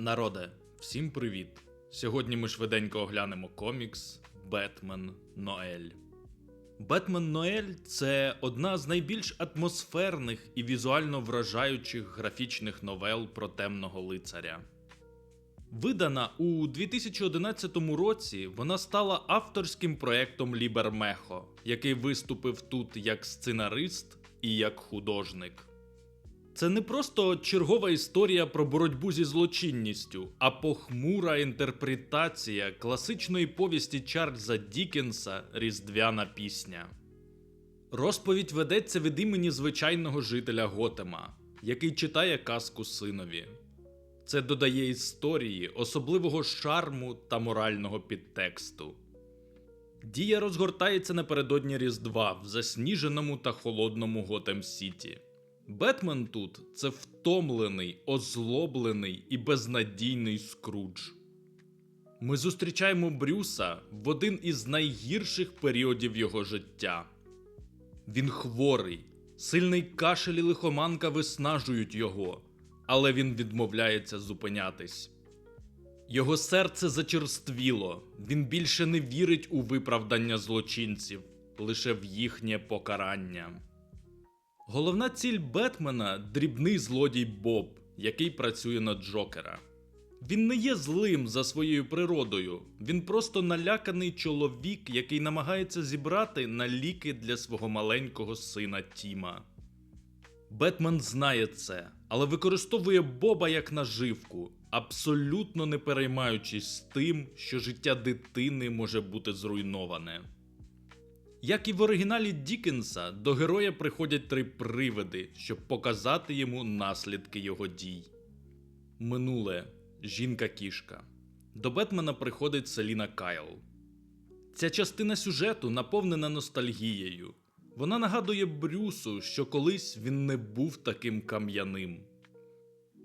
Народе, всім привіт! Сьогодні ми швиденько оглянемо комікс Бетмен Ноель. Бетмен Ноель це одна з найбільш атмосферних і візуально вражаючих графічних новел про темного лицаря. Видана у 2011 році, вона стала авторським проєктом Лібермехо, який виступив тут як сценарист і як художник. Це не просто чергова історія про боротьбу зі злочинністю, а похмура інтерпретація класичної повісті Чарльза Дікенса Різдвяна пісня. Розповідь ведеться від імені звичайного жителя Готема, який читає казку синові. Це додає історії особливого шарму та морального підтексту. Дія розгортається напередодні Різдва в засніженому та холодному Готем Сіті. Бетмен тут це втомлений, озлоблений і безнадійний скрудж. Ми зустрічаємо Брюса в один із найгірших періодів його життя. Він хворий, сильний кашель і лихоманка виснажують його, але він відмовляється зупинятись. Його серце зачерствіло, він більше не вірить у виправдання злочинців, лише в їхнє покарання. Головна ціль Бетмена дрібний злодій Боб, який працює на Джокера. Він не є злим за своєю природою, він просто наляканий чоловік, який намагається зібрати на ліки для свого маленького сина Тіма. Бетмен знає це, але використовує Боба як наживку, абсолютно не переймаючись тим, що життя дитини може бути зруйноване. Як і в оригіналі Дікенса, до героя приходять три привиди, щоб показати йому наслідки його дій. Минуле жінка-кішка. До Бетмена приходить Селіна Кайл. Ця частина сюжету наповнена ностальгією. Вона нагадує Брюсу, що колись він не був таким кам'яним.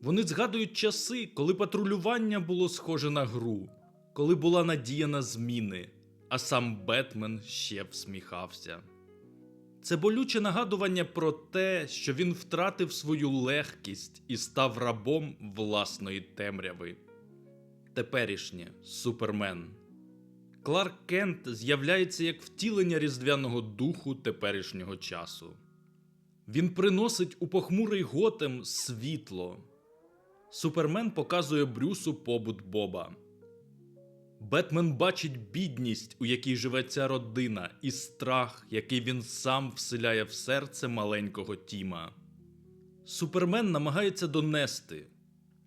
Вони згадують часи, коли патрулювання було схоже на гру, коли була надія на зміни, а сам Бетмен ще всміхався. Це болюче нагадування про те, що він втратив свою легкість і став рабом власної темряви. Теперішнє Супермен. Кларк Кент з'являється як втілення різдвяного духу теперішнього часу. Він приносить у похмурий готем світло. Супермен показує Брюсу побут Боба. Бетмен бачить бідність, у якій живе ця родина, і страх, який він сам вселяє в серце маленького Тіма. Супермен намагається донести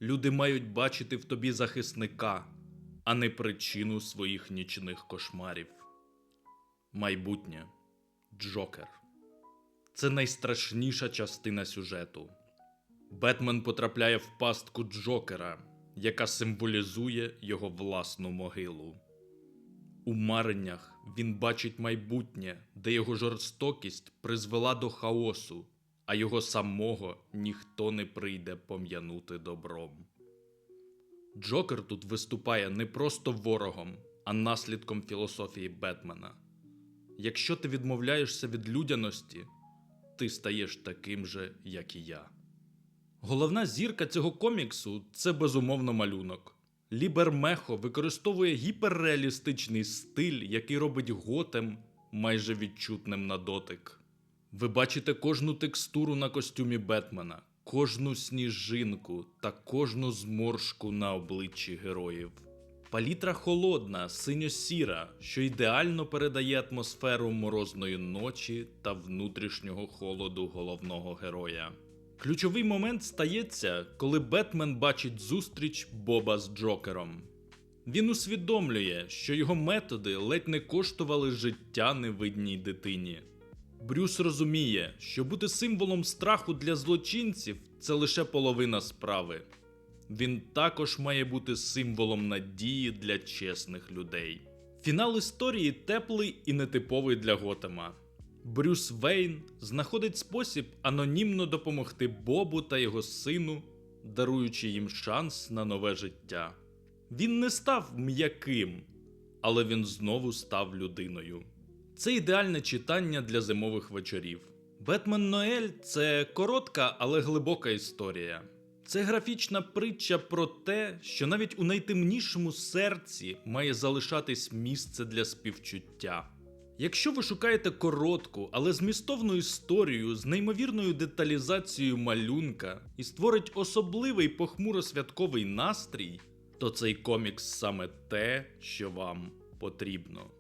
люди мають бачити в тобі захисника, а не причину своїх нічних кошмарів. Майбутнє Джокер. Це найстрашніша частина сюжету. Бетмен потрапляє в пастку Джокера, яка символізує його власну могилу. У мареннях він бачить майбутнє, де його жорстокість призвела до хаосу, а його самого ніхто не прийде пом'янути добром. Джокер тут виступає не просто ворогом, а наслідком філософії Бетмена. Якщо ти відмовляєшся від людяності, ти стаєш таким же, як і я. Головна зірка цього коміксу це безумовно малюнок. Лібермехо використовує гіперреалістичний стиль, який робить готем майже відчутним на дотик. Ви бачите кожну текстуру на костюмі Бетмена, кожну сніжинку та кожну зморшку на обличчі героїв. Палітра холодна, синьо-сіра, що ідеально передає атмосферу морозної ночі та внутрішнього холоду головного героя. Ключовий момент стається, коли Бетмен бачить зустріч Боба з Джокером. Він усвідомлює, що його методи ледь не коштували життя невидній дитині. Брюс розуміє, що бути символом страху для злочинців це лише половина справи. Він також має бути символом надії для чесних людей. Фінал історії теплий і нетиповий для Готема. Брюс Вейн знаходить спосіб анонімно допомогти Бобу та його сину, даруючи їм шанс на нове життя. Він не став м'яким, але він знову став людиною. Це ідеальне читання для зимових вечорів. Бетмен Ноель це коротка, але глибока історія. Це графічна притча про те, що навіть у найтемнішому серці має залишатись місце для співчуття. Якщо ви шукаєте коротку, але змістовну історію з неймовірною деталізацією малюнка і створить особливий похмуро-святковий настрій, то цей комікс саме те, що вам потрібно.